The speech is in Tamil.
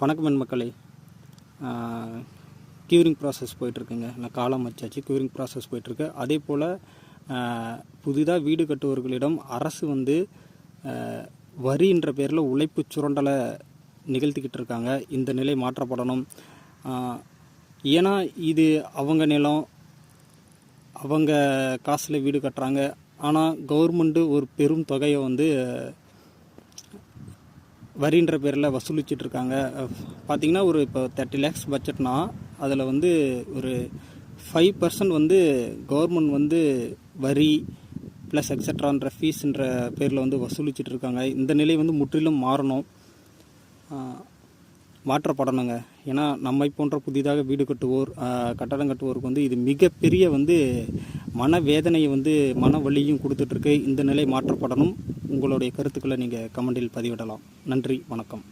வணக்கம் என் மக்களே. க்யூரிங் ப்ராசஸ் போயிட்டுருக்குங்க. நான் காலம் வச்சாச்சு க்யூரிங் ப்ராசஸ் போயிட்டுருக்கு. அதே போல் புதிதாக வீடு கட்டுவோர்களிடம் அரசு வந்து வரின்ற பேரில் உழைப்பு சுரண்டலை நிகழ்த்திக்கிட்டு இருக்காங்க. இந்த நிலை மாற்றப்படணும். ஏன்னா இது அவங்க நிலம் அவங்க காசில் வீடு கட்டுறாங்க. ஆனால் கவர்மெண்ட்டு ஒரு பெரும் தொகையை வந்து வரின்ற பேரில் வசூலிச்சிட்டு இருக்காங்க பார்த்தீங்கன்னா ஒரு இப்போ தேர்ட்டி லேக்ஸ் பட்ஜெட்னா அதில் வந்து ஒரு ஃபைவ் பர்சன்ட் வந்து கவர்மெண்ட் வந்து வரி ப்ளஸ் எக்ஸட்ரான்ற ஃபீஸ்ன்ற பேரில் வந்து வசூலிச்சுட்டு இருக்காங்க இந்த நிலை வந்து முற்றிலும் மாறணும். மாற்றப்படணுங்க ஏன்னா நம்மை போன்ற புதிதாக வீடு கட்டுவோர் கட்டடம் கட்டுவோருக்கு வந்து இது மிகப்பெரிய வந்து மனவேதனையை வந்து மன வலியும் கொடுத்துட்ருக்கு. இந்த நிலை மாற்றப்படணும். உங்களுடைய கருத்துக்களை நீங்கள் கமெண்டில் பதிவிடலாம். நன்றி. வணக்கம்.